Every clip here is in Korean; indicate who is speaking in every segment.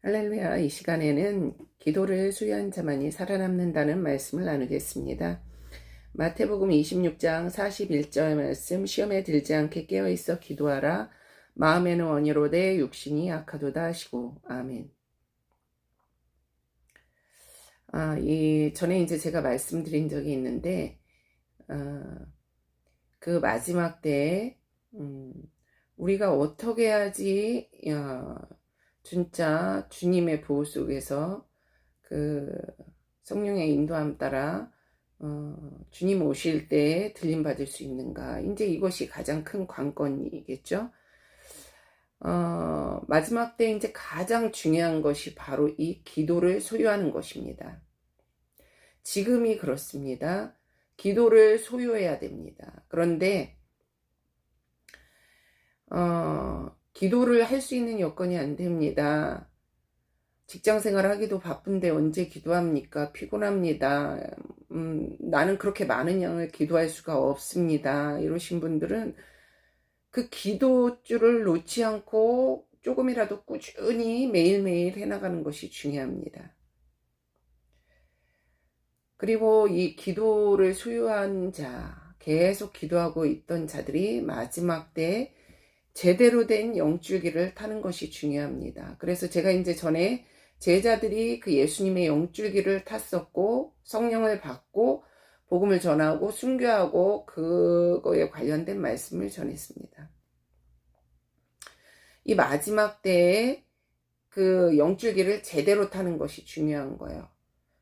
Speaker 1: 할렐루야, 이 시간에는 기도를 수여한 자만이 살아남는다는 말씀을 나누겠습니다. 마태복음 26장 41절 말씀, 시험에 들지 않게 깨어있어 기도하라. 마음에는 원이로되 육신이 약하도다 하시고, 아멘. 아, 이, 전에 이제 제가 말씀드린 적이 있는데, 아, 그 마지막 때에, 음, 우리가 어떻게 해야지, 야, 진짜 주님의 보호 속에서 그 성령의 인도함 따라 어, 주님 오실 때 들림 받을 수 있는가? 이제 이것이 가장 큰 관건이겠죠. 어, 마지막 때 이제 가장 중요한 것이 바로 이 기도를 소유하는 것입니다. 지금이 그렇습니다. 기도를 소유해야 됩니다. 그런데 어, 기도를 할 수 있는 여건이 안 됩니다. 직장 생활 하기도 바쁜데 언제 기도합니까? 피곤합니다. 음, 나는 그렇게 많은 양을 기도할 수가 없습니다. 이러신 분들은 그 기도줄을 놓지 않고 조금이라도 꾸준히 매일매일 해나가는 것이 중요합니다. 그리고 이 기도를 소유한 자, 계속 기도하고 있던 자들이 마지막 때 제대로 된 영줄기를 타는 것이 중요합니다. 그래서 제가 이제 전에 제자들이 그 예수님의 영줄기를 탔었고 성령을 받고 복음을 전하고 순교하고 그거에 관련된 말씀을 전했습니다. 이 마지막 때에 그 영줄기를 제대로 타는 것이 중요한 거예요.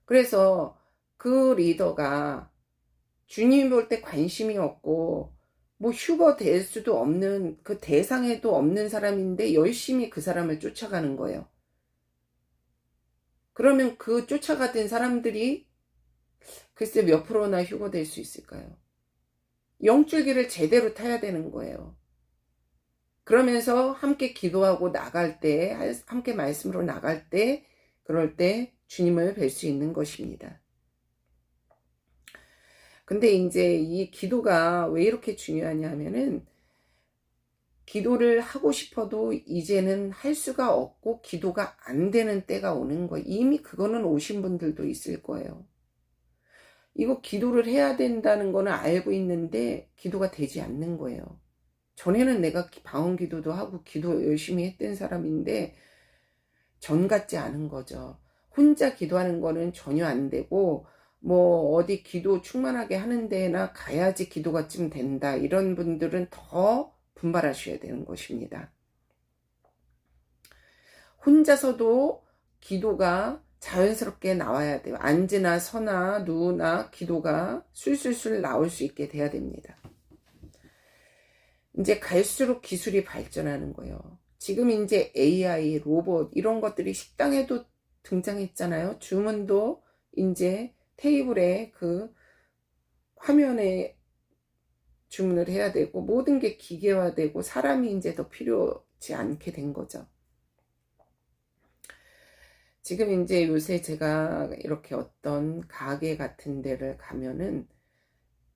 Speaker 1: 그래서 그 리더가 주님 볼 때 관심이 없고 뭐 휴거 될 수도 없는 그 대상에도 없는 사람인데 열심히 그 사람을 쫓아가는 거예요. 그러면 그 쫓아가던 사람들이 글쎄 몇 프로나 휴거 될 수 있을까요? 영줄기를 제대로 타야 되는 거예요. 그러면서 함께 기도하고 나갈 때, 함께 말씀으로 나갈 때, 그럴 때 주님을 뵐 수 있는 것입니다. 근데 이제 이 기도가 왜 이렇게 중요하냐 하면은 기도를 하고 싶어도 이제는 할 수가 없고 기도가 안 되는 때가 오는 거예요. 이미 그거는 오신 분들도 있을 거예요. 이거 기도를 해야 된다는 거는 알고 있는데 기도가 되지 않는 거예요. 전에는 내가 방언 기도도 하고 기도 열심히 했던 사람인데 전 같지 않은 거죠. 혼자 기도하는 거는 전혀 안 되고 뭐 어디 기도 충만하게 하는 데나 가야지 기도가 좀 된다. 이런 분들은 더 분발하셔야 되는 것입니다. 혼자서도 기도가 자연스럽게 나와야 돼요. 앉으나 서나 누우나 기도가 술술술 나올 수 있게 돼야 됩니다. 이제 갈수록 기술이 발전하는 거예요. 지금 이제 AI, 로봇 이런 것들이 식당에도 등장했잖아요. 주문도 이제 테이블에 그 화면에 주문을 해야 되고 모든 게 기계화되고 사람이 이제 더 필요치 않게 된 거죠. 지금 이제 요새 제가 이렇게 어떤 가게 같은 데를 가면은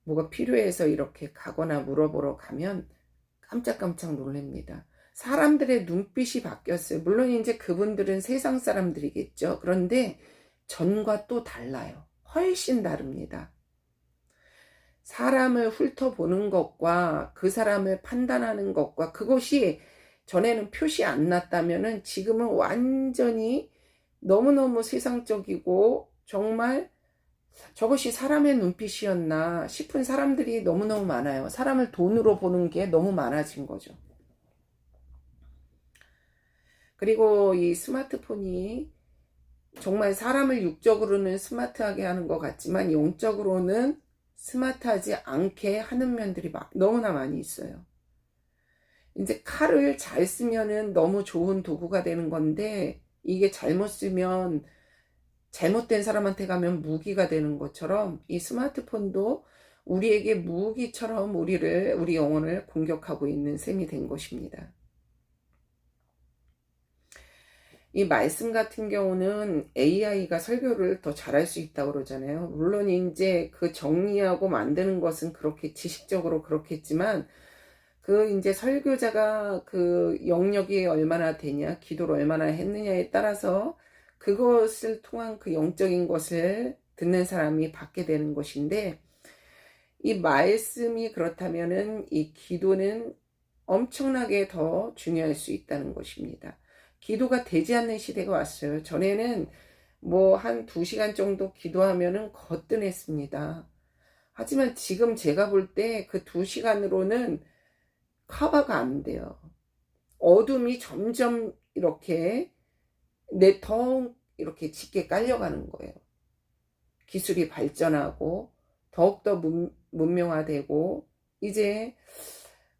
Speaker 1: 뭐가 필요해서 이렇게 가거나 물어보러 가면 깜짝깜짝 놀랍니다. 사람들의 눈빛이 바뀌었어요. 물론 이제 그분들은 세상 사람들이겠죠. 그런데 전과 또 달라요. 훨씬 다릅니다. 사람을 훑어보는 것과 그 사람을 판단하는 것과 그것이 전에는 표시 안 났다면은 지금은 완전히 너무너무 세상적이고 정말 저것이 사람의 눈빛이었나 싶은 사람들이 너무너무 많아요. 사람을 돈으로 보는 게 너무 많아진 거죠. 그리고 이 스마트폰이 정말 사람을 육적으로는 스마트하게 하는 것 같지만 영적으로는 스마트하지 않게 하는 면들이 너무나 많이 있어요. 이제 칼을 잘 쓰면은 너무 좋은 도구가 되는 건데 이게 잘못 쓰면 잘못된 사람한테 가면 무기가 되는 것처럼 이 스마트폰도 우리에게 무기처럼 우리를 우리 영혼을 공격하고 있는 셈이 된 것입니다. 이 말씀 같은 경우는 AI가 설교를 더 잘할 수 있다고 그러잖아요. 물론 이제 그 정리하고 만드는 것은 그렇게 지식적으로 그렇겠지만 그그 이제 설교자가 그 영역이 얼마나 되냐, 기도를 얼마나 했느냐에 따라서 그것을 통한 그 영적인 것을 듣는 사람이 받게 되는 것인데 이 말씀이 그렇다면은 이 기도는 엄청나게 더 중요할 수 있다는 것입니다. 기도가 되지 않는 시대가 왔어요. 전에는 뭐 한 두 시간 정도 기도하면은 거뜬했습니다. 하지만 지금 제가 볼 때 그 두 시간으로는 커버가 안 돼요. 어둠이 점점 이렇게 내더 이렇게 짙게 깔려가는 거예요. 기술이 발전하고 더욱더 문, 문명화되고 이제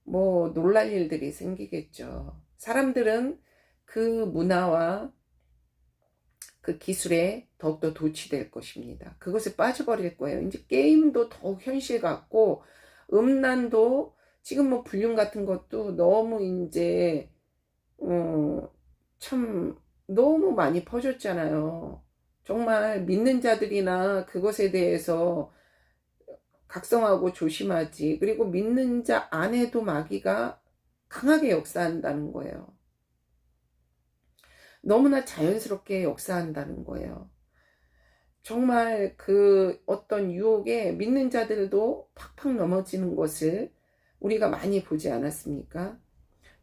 Speaker 1: 뭐 놀랄 일들이 생기겠죠. 사람들은 그 문화와 그 기술에 더욱더 도취될 것입니다. 그것에 빠져버릴 거예요. 이제 게임도 더욱 현실 같고 음란도 지금 뭐 불륜 같은 것도 너무 이제 어, 참 너무 많이 퍼졌잖아요. 정말 믿는 자들이나 그것에 대해서 각성하고 조심하지. 그리고 믿는 자 안에도 마귀가 강하게 역사한다는 거예요. 너무나 자연스럽게 역사한다는 거예요. 정말 그 어떤 유혹에 믿는 자들도 팍팍 넘어지는 것을 우리가 많이 보지 않았습니까?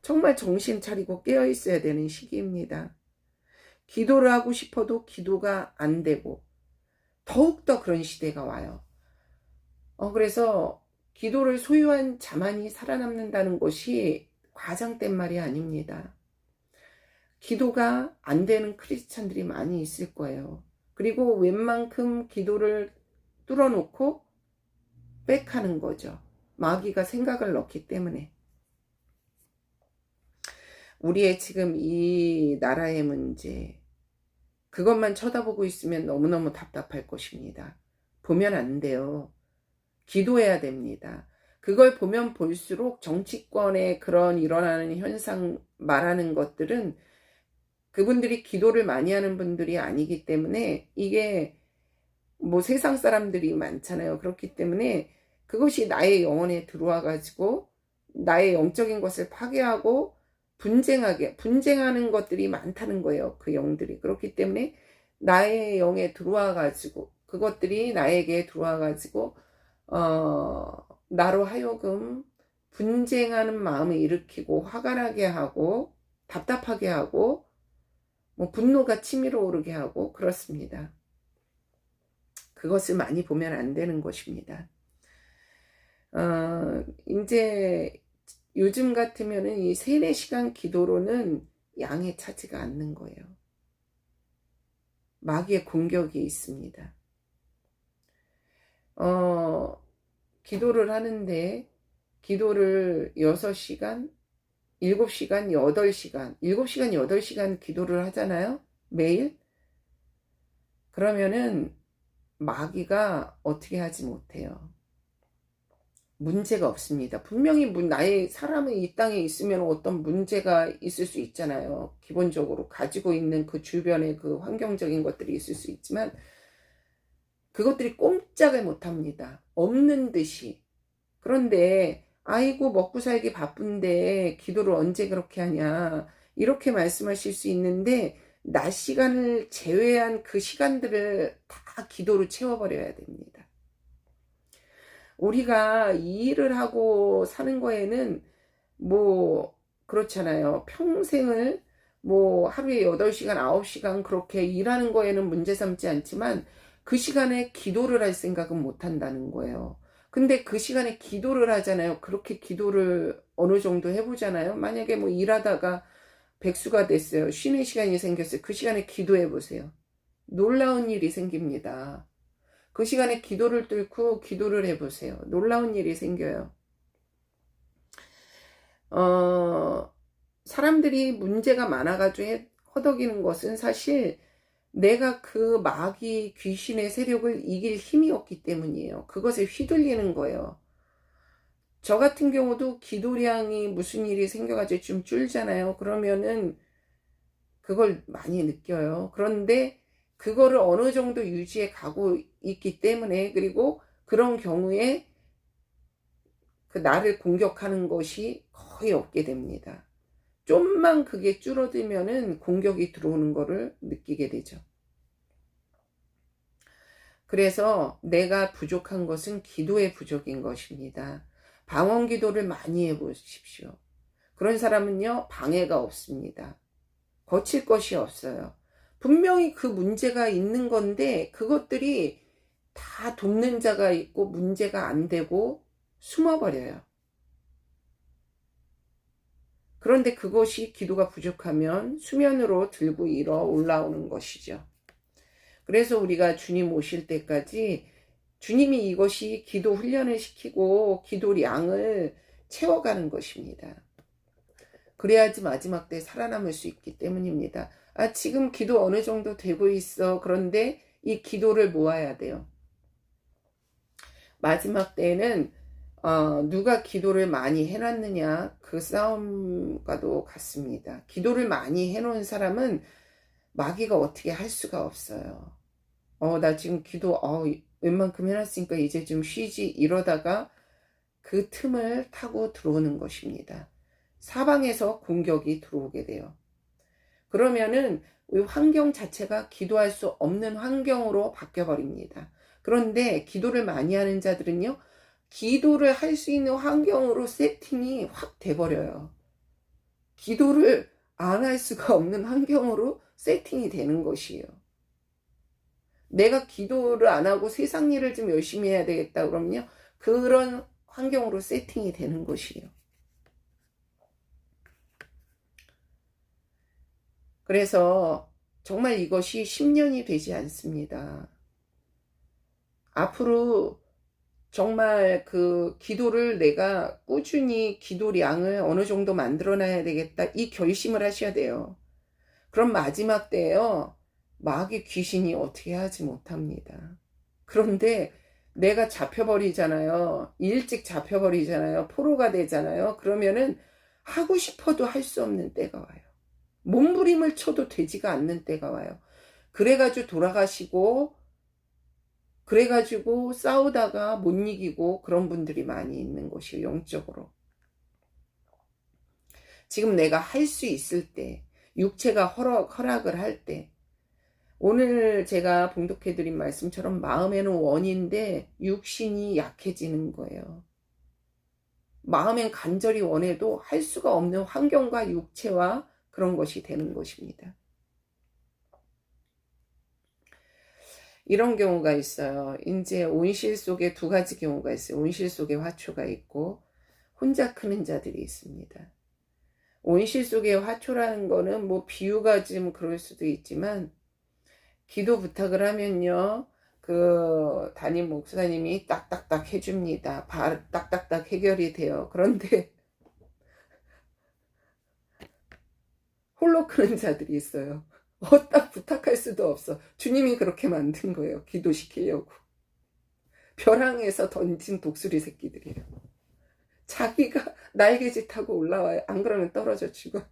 Speaker 1: 정말 정신 차리고 깨어 있어야 되는 시기입니다. 기도를 하고 싶어도 기도가 안 되고 더욱더 그런 시대가 와요. 어, 그래서 기도를 소유한 자만이 살아남는다는 것이 과장된 말이 아닙니다. 기도가 안 되는 크리스찬들이 많이 있을 거예요. 그리고 웬만큼 기도를 뚫어놓고 빽하는 거죠. 마귀가 생각을 넣기 때문에. 우리의 지금 이 나라의 문제, 그것만 쳐다보고 있으면 너무너무 답답할 것입니다. 보면 안 돼요. 기도해야 됩니다. 그걸 보면 볼수록 정치권의 그런 일어나는 현상 말하는 것들은 그분들이 기도를 많이 하는 분들이 아니기 때문에 이게 뭐 세상 사람들이 많잖아요. 그렇기 때문에 그것이 나의 영혼에 들어와 가지고 나의 영적인 것을 파괴하고 분쟁하게 분쟁하는 것들이 많다는 거예요. 그 영들이 그렇기 때문에 나의 영에 들어와 가지고 그것들이 나에게 들어와 가지고 어, 나로 하여금 분쟁하는 마음을 일으키고 화가 나게 하고 답답하게 하고 뭐 분노가 치밀어 오르게 하고 그렇습니다. 그것을 많이 보면 안 되는 것입니다. 어, 이제 요즘 같으면은 이 세네 시간 기도로는 양에 차지가 않는 거예요. 마귀의 공격이 있습니다. 어, 기도를 하는데, 기도를 6시간, 7시간, 8시간, 7시간, 8시간 기도를 하잖아요? 매일? 그러면은 마귀가 어떻게 하지 못해요. 문제가 없습니다. 분명히 나의 사람이 이 땅에 있으면 어떤 문제가 있을 수 있잖아요. 기본적으로 가지고 있는 그 주변의 그 환경적인 것들이 있을 수 있지만 그것들이 꼼짝을 못합니다. 없는 듯이. 그런데 아이고 먹고 살기 바쁜데 기도를 언제 그렇게 하냐 이렇게 말씀하실 수 있는데 낮 시간을 제외한 그 시간들을 다 기도로 채워버려야 됩니다. 우리가 이 일을 하고 사는 거에는 뭐 그렇잖아요. 평생을 뭐 하루에 8시간, 9시간 그렇게 일하는 거에는 문제 삼지 않지만 그 시간에 기도를 할 생각은 못 한다는 거예요. 근데 그 시간에 기도를 하잖아요. 그렇게 기도를 어느 정도 해보잖아요. 만약에 뭐 일하다가 백수가 됐어요. 쉬는 시간이 생겼어요. 그 시간에 기도해 보세요. 놀라운 일이 생깁니다. 그 시간에 기도를 뚫고 기도를 해보세요. 놀라운 일이 생겨요. 어, 사람들이 문제가 많아가지고 허덕이는 것은 사실 내가 그 마귀 귀신의 세력을 이길 힘이 없기 때문이에요. 그것에 휘둘리는 거예요. 저 같은 경우도 기도량이 무슨 일이 생겨가지고 좀 줄잖아요. 그러면은 그걸 많이 느껴요. 그런데 그거를 어느 정도 유지해 가고 있기 때문에 그리고 그런 경우에 그 나를 공격하는 것이 거의 없게 됩니다. 좀만 그게 줄어들면은 공격이 들어오는 거를 느끼게 되죠. 그래서 내가 부족한 것은 기도의 부족인 것입니다. 방언 기도를 많이 해 보십시오. 그런 사람은요, 방해가 없습니다. 거칠 것이 없어요. 분명히 그 문제가 있는 건데, 그것들이 다 돕는 자가 있고, 문제가 안 되고, 숨어버려요. 그런데 그것이 기도가 부족하면 수면으로 들고 일어 올라오는 것이죠. 그래서 우리가 주님 오실 때까지 주님이 이것이 기도 훈련을 시키고 기도 양을 채워가는 것입니다. 그래야지 마지막 때 살아남을 수 있기 때문입니다. 아, 지금 기도 어느 정도 되고 있어. 그런데 이 기도를 모아야 돼요. 마지막 때에는 어, 누가 기도를 많이 해놨느냐 그 싸움과도 같습니다. 기도를 많이 해놓은 사람은 마귀가 어떻게 할 수가 없어요. 어, 나 지금 기도 어, 웬만큼 해놨으니까 이제 좀 쉬지 이러다가 그 틈을 타고 들어오는 것입니다. 사방에서 공격이 들어오게 돼요. 그러면은 환경 자체가 기도할 수 없는 환경으로 바뀌어 버립니다. 그런데 기도를 많이 하는 자들은요, 기도를 할 수 있는 환경으로 세팅이 확 돼버려요. 기도를 안 할 수가 없는 환경으로 세팅이 되는 것이에요. 내가 기도를 안 하고 세상 일을 좀 열심히 해야 되겠다 그러면요. 그런 환경으로 세팅이 되는 것이에요. 그래서 정말 이것이 10년이 되지 않습니다. 앞으로 정말 그 기도를 내가 꾸준히 기도량을 어느 정도 만들어놔야 되겠다. 이 결심을 하셔야 돼요. 그럼 마지막 때에요. 마귀 귀신이 어떻게 하지 못합니다. 그런데 내가 잡혀버리잖아요. 일찍 잡혀버리잖아요. 포로가 되잖아요. 그러면은 하고 싶어도 할 수 없는 때가 와요. 몸부림을 쳐도 되지가 않는 때가 와요. 그래가지고 돌아가시고 그래가지고 싸우다가 못 이기고 그런 분들이 많이 있는 것이에요, 영적으로. 지금 내가 할 수 있을 때, 육체가 허락, 허락을 할 때, 오늘 제가 봉독해드린 말씀처럼 마음에는 원인데 육신이 약해지는 거예요. 마음엔 간절히 원해도 할 수가 없는 환경과 육체와 그런 것이 되는 것입니다. 이런 경우가 있어요. 이제 온실 속에 두 가지 경우가 있어요. 온실 속에 화초가 있고 혼자 크는 자들이 있습니다. 온실 속에 화초라는 거는 뭐 비유가 좀 그럴 수도 있지만 기도 부탁을 하면요. 그 담임 목사님이 딱딱딱 해줍니다. 바, 딱딱딱 해결이 돼요. 그런데 홀로 크는 자들이 있어요. 어디다 부탁할 수도 없어. 주님이 그렇게 만든 거예요. 기도시키려고. 벼랑에서 던진 독수리 새끼들이에요. 자기가 날개짓 하고 올라와요. 안 그러면 떨어져 죽어.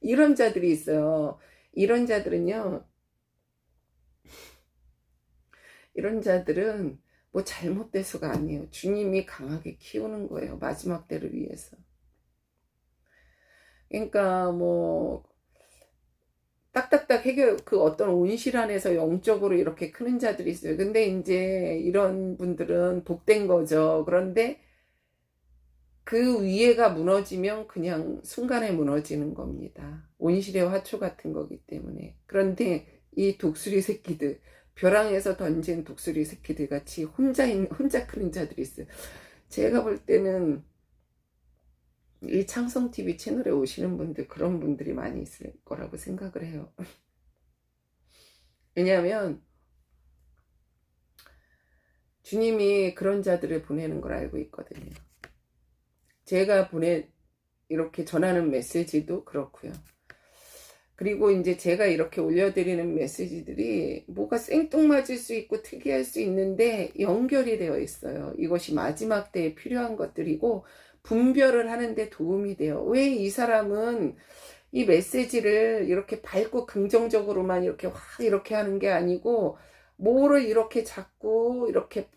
Speaker 1: 이런 자들이 있어요. 이런 자들은요. 이런 자들은 뭐 잘못돼서가 아니에요. 주님이 강하게 키우는 거예요. 마지막 때를 위해서. 그러니까 뭐 딱딱딱 해결 그 어떤 온실 안에서 영적으로 이렇게 크는 자들이 있어요. 근데 이제 이런 분들은 복된 거죠. 그런데 그 위에가 무너지면 그냥 순간에 무너지는 겁니다. 온실의 화초 같은 거기 때문에. 그런데 이 독수리 새끼들, 벼랑에서 던진 독수리 새끼들 같이 혼자, 혼자 크는 자들이 있어요. 제가 볼 때는 이 창성TV 채널에 오시는 분들, 그런 분들이 많이 있을 거라고 생각을 해요. 왜냐하면, 주님이 그런 자들을 보내는 걸 알고 있거든요. 제가 보내, 이렇게 전하는 메시지도 그렇고요. 그리고 이제 제가 이렇게 올려드리는 메시지들이 뭐가 생뚱맞을 수 있고 특이할 수 있는데 연결이 되어 있어요. 이것이 마지막 때에 필요한 것들이고 분별을 하는데 도움이 돼요. 왜 이 사람은 이 메시지를 이렇게 밝고 긍정적으로만 이렇게 확 이렇게 하는 게 아니고 뭐를 이렇게 자꾸 이렇게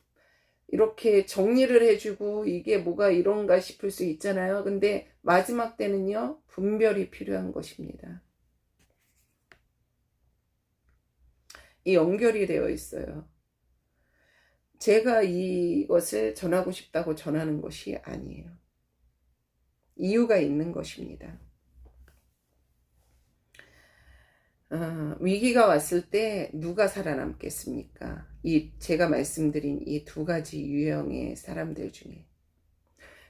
Speaker 1: 이렇게 정리를 해주고 이게 뭐가 이런가 싶을 수 있잖아요. 근데 마지막 때는요, 분별이 필요한 것입니다. 이 연결이 되어 있어요. 제가 이것을 전하고 싶다고 전하는 것이 아니에요. 이유가 있는 것입니다. 어, 위기가 왔을 때 누가 살아남겠습니까? 이 제가 말씀드린 이 두 가지 유형의 사람들 중에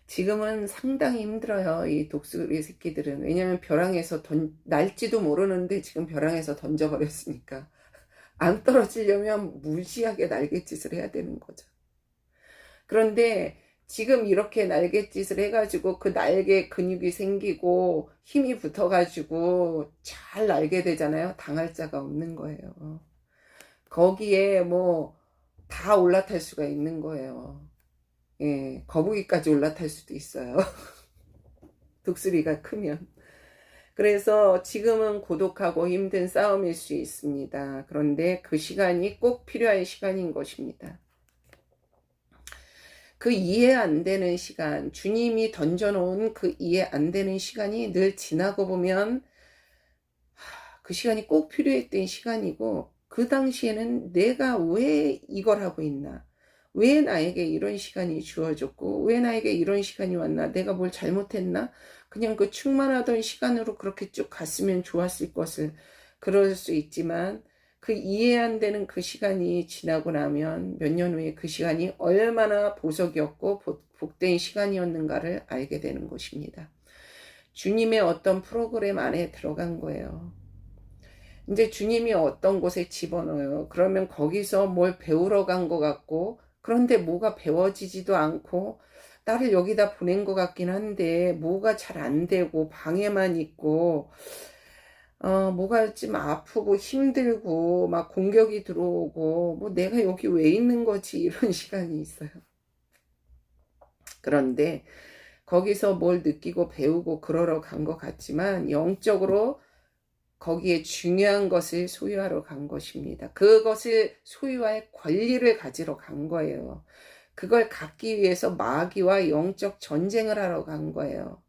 Speaker 1: 지금은 상당히 힘들어요. 이 독수리 새끼들은 왜냐하면 벼랑에서 던 날지도 모르는데 지금 벼랑에서 던져버렸으니까 안 떨어지려면 무시하게 날갯짓을 해야 되는 거죠. 그런데 지금 이렇게 날갯짓을 해가지고 그 날개 근육이 생기고 힘이 붙어가지고 잘 날게 되잖아요. 당할 자가 없는 거예요. 거기에 뭐 다 올라탈 수가 있는 거예요. 예, 거북이까지 올라탈 수도 있어요. 독수리가 크면. 그래서 지금은 고독하고 힘든 싸움일 수 있습니다. 그런데 그 시간이 꼭 필요한 시간인 것입니다. 그 이해 안 되는 시간, 주님이 던져놓은 그 이해 안 되는 시간이 늘 지나고 보면 그 시간이 꼭 필요했던 시간이고 그 당시에는 내가 왜 이걸 하고 있나? 왜 나에게 이런 시간이 주어졌고 왜 나에게 이런 시간이 왔나? 내가 뭘 잘못했나? 그냥 그 충만하던 시간으로 그렇게 쭉 갔으면 좋았을 것을 그럴 수 있지만 그 이해 안 되는 그 시간이 지나고 나면 몇 년 후에 그 시간이 얼마나 보석이었고 복된 시간이었는가를 알게 되는 것입니다. 주님의 어떤 프로그램 안에 들어간 거예요. 이제 주님이 어떤 곳에 집어넣어요. 그러면 거기서 뭘 배우러 간 것 같고, 그런데 뭐가 배워지지도 않고, 나를 여기다 보낸 것 같긴 한데, 뭐가 잘 안 되고, 방해만 있고, 어, 뭐가 좀 아프고 힘들고 막 공격이 들어오고 뭐 내가 여기 왜 있는 거지 이런 시간이 있어요. 그런데 거기서 뭘 느끼고 배우고 그러러 간 것 같지만 영적으로 거기에 중요한 것을 소유하러 간 것입니다. 그것을 소유할 권리를 가지러 간 거예요. 그걸 갖기 위해서 마귀와 영적 전쟁을 하러 간 거예요.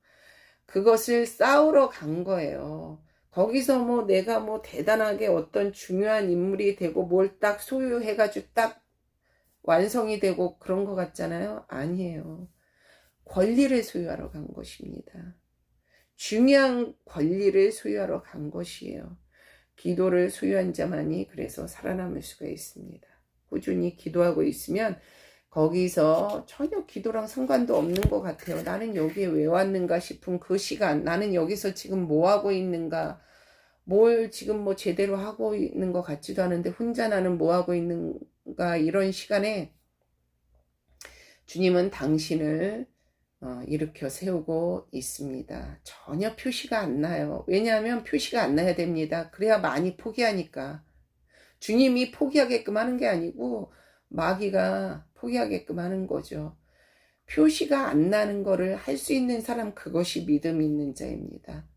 Speaker 1: 그것을 싸우러 간 거예요. 거기서 뭐 내가 뭐 대단하게 어떤 중요한 인물이 되고 뭘 딱 소유해가지고 딱 완성이 되고 그런 것 같잖아요. 아니에요. 권리를 소유하러 간 것입니다. 중요한 권리를 소유하러 간 것이에요. 기도를 소유한 자만이 그래서 살아남을 수가 있습니다. 꾸준히 기도하고 있으면 거기서 전혀 기도랑 상관도 없는 것 같아요. 나는 여기에 왜 왔는가 싶은 그 시간, 나는 여기서 지금 뭐 하고 있는가, 뭘 지금 뭐 제대로 하고 있는 것 같지도 않은데 혼자 나는 뭐 하고 있는가 이런 시간에 주님은 당신을 어, 일으켜 세우고 있습니다. 전혀 표시가 안 나요. 왜냐하면 표시가 안 나야 됩니다. 그래야 많이 포기하니까. 주님이 포기하게끔 하는 게 아니고 마귀가 포기하게끔 하는 거죠. 표시가 안 나는 거를 할 수 있는 사람 그것이 믿음 있는 자입니다.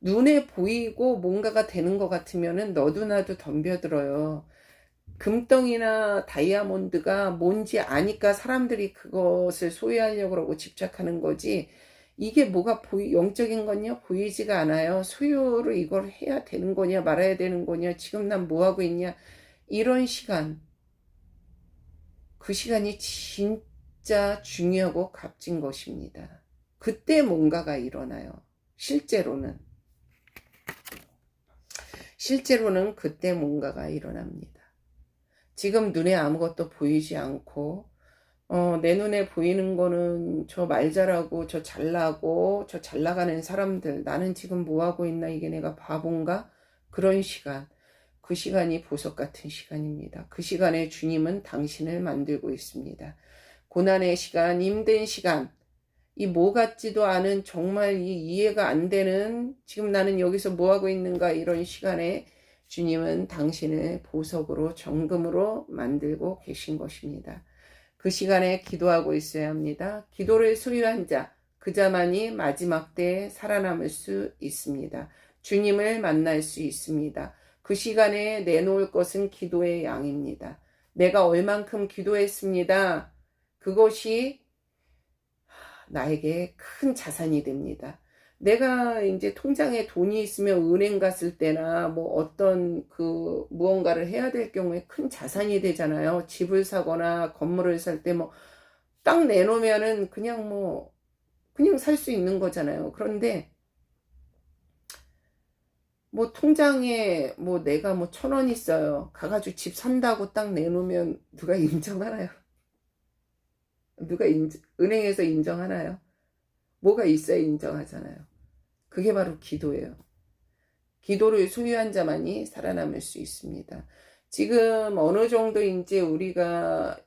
Speaker 1: 눈에 보이고 뭔가가 되는 것 같으면은 너도 나도 덤벼들어요. 금덩이나 다이아몬드가 뭔지 아니까 사람들이 그것을 소유하려고 그러고 집착하는 거지. 이게 뭐가 보이, 영적인 거냐? 보이지가 않아요. 소유를 이걸 해야 되는 거냐? 말아야 되는 거냐? 지금 난 뭐 하고 있냐? 이런 시간. 그 시간이 진짜 중요하고 값진 것입니다. 그때 뭔가가 일어나요. 실제로는. 실제로는 그때 뭔가가 일어납니다. 지금 눈에 아무것도 보이지 않고, 어, 내 눈에 보이는 거는 저 말 잘하고, 저 잘나고, 저 잘 나가는 사람들, 나는 지금 뭐 하고 있나, 이게 내가 바본가? 그런 시간. 그 시간이 보석 같은 시간입니다. 그 시간에 주님은 당신을 만들고 있습니다. 고난의 시간, 힘든 시간, 이 뭐 같지도 않은 정말 이 이해가 안 되는 지금 나는 여기서 뭐 하고 있는가 이런 시간에 주님은 당신을 보석으로 정금으로 만들고 계신 것입니다. 그 시간에 기도하고 있어야 합니다. 기도를 소유한 자, 그 자만이 마지막 때에 살아남을 수 있습니다. 주님을 만날 수 있습니다. 그 시간에 내놓을 것은 기도의 양입니다. 내가 얼만큼 기도했습니다. 그것이 나에게 큰 자산이 됩니다. 내가 이제 통장에 돈이 있으면 은행 갔을 때나 뭐 어떤 그 무언가를 해야 될 경우에 큰 자산이 되잖아요. 집을 사거나 건물을 살 때 뭐 딱 내놓으면은 그냥 뭐 그냥 살 수 있는 거잖아요. 그런데 뭐 통장에 뭐 내가 뭐 천 원 있어요. 가가지고 집 산다고 딱 내놓으면 누가 인정하나요? 누가 인, 은행에서 인정하나요? 뭐가 있어야 인정하잖아요. 그게 바로 기도예요. 기도를 소유한 자만이 살아남을 수 있습니다. 지금 어느 정도 이제 우리가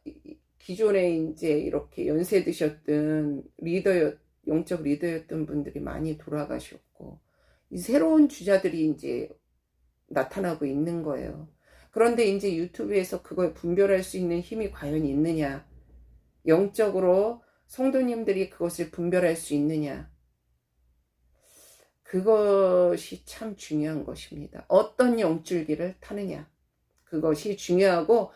Speaker 1: 기존에 이제 이렇게 연세 드셨던 리더였, 영적 리더였던 분들이 많이 돌아가셨고, 이 새로운 주자들이 이제 나타나고 있는 거예요. 그런데 이제 유튜브에서 그걸 분별할 수 있는 힘이 과연 있느냐? 영적으로 성도님들이 그것을 분별할 수 있느냐? 그것이 참 중요한 것입니다. 어떤 영줄기를 타느냐? 그것이 중요하고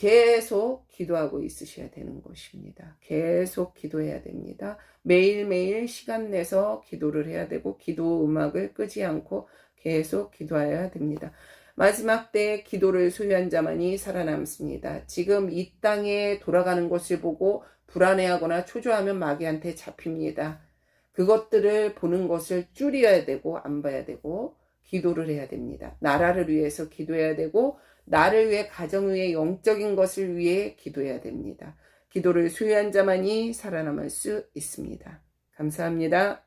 Speaker 1: 계속 기도하고 있으셔야 되는 것입니다. 계속 기도해야 됩니다. 매일매일 시간 내서 기도를 해야 되고 기도 음악을 끄지 않고 계속 기도해야 됩니다. 마지막 때 기도를 소유한 자만이 살아남습니다. 지금 이 땅에 돌아가는 것을 보고 불안해하거나 초조하면 마귀한테 잡힙니다. 그것들을 보는 것을 줄여야 되고 안 봐야 되고 기도를 해야 됩니다. 나라를 위해서 기도해야 되고 나를 위해 가정을 위해 영적인 것을 위해 기도해야 됩니다. 기도를 수유한 자만이 살아남을 수 있습니다. 감사합니다.